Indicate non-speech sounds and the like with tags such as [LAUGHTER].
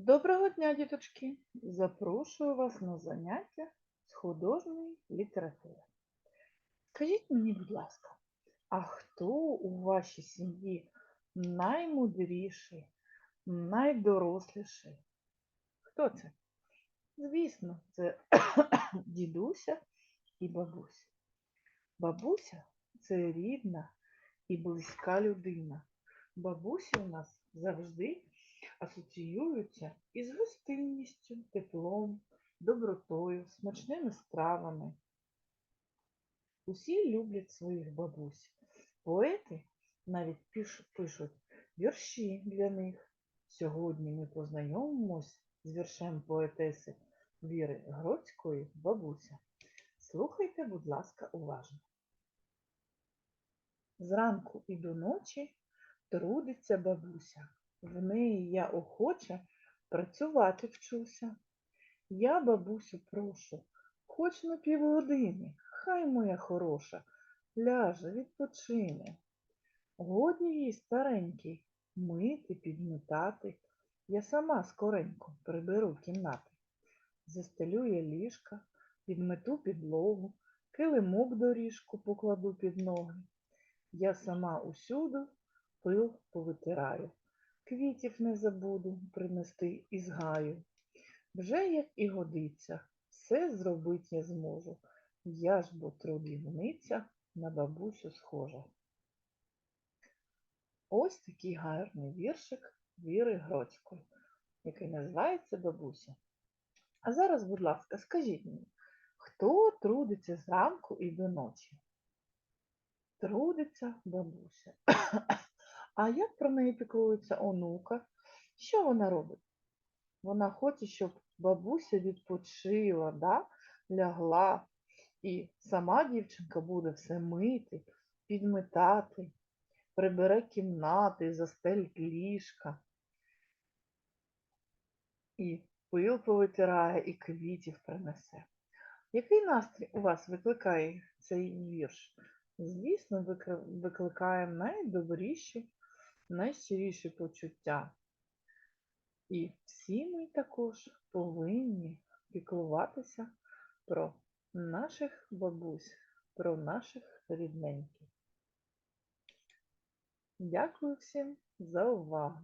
Доброго дня, діточки! Запрошую вас на заняття з художньої літератури. Скажіть мені, будь ласка, а хто у вашій сім'ї наймудріший, найдоросліший? Хто це? Звісно, це [COUGHS] дідуся і бабуся. Бабуся це рідна і близька людина. Бабусі у нас завжди асоціюються із гостинністю, теплом, добротою, смачними стравами. Усі люблять своїх бабусь. Поети навіть пишуть вірші для них. Сьогодні ми познайомимось з віршем поетеси Віри Гроцької бабуся. Слухайте, будь ласка, уважно. Зранку і до ночі трудиться бабуся. В неї я охоче працювати вчуся. Я, бабусю, прошу, хоч на півгодини, хай моя хороша, ляже, відпочине. Годні їй старенький мити, підмітати. Я сама скоренько приберу кімнати. Застелю я ліжка, підмету підлогу, килимок доріжку покладу під ноги. Я сама усюду пил повитираю. Квітів не забуду принести із гаю. Вже як і годиться, все зробить я зможу. Я ж бо трудівниця на бабусю схожа. Ось такий гарний віршик Віри Гроцької, який називається Бабуся. А зараз, будь ласка, скажіть мені, хто трудиться зранку і до ночі? Трудиться бабуся. А як про неї піклується онука? Що вона робить? Вона хоче, щоб бабуся відпочила, да? лягла, і сама дівчинка буде все мити, підметати, прибере кімнати, застелить ліжка. І пил повитирає, і квітів принесе. Який настрій у вас викликає цей вірш? Звісно, викликає найдобріші, найщиріші почуття. І всі ми також повинні піклуватися про наших бабусь, про наших рідненьких. Дякую всім за увагу.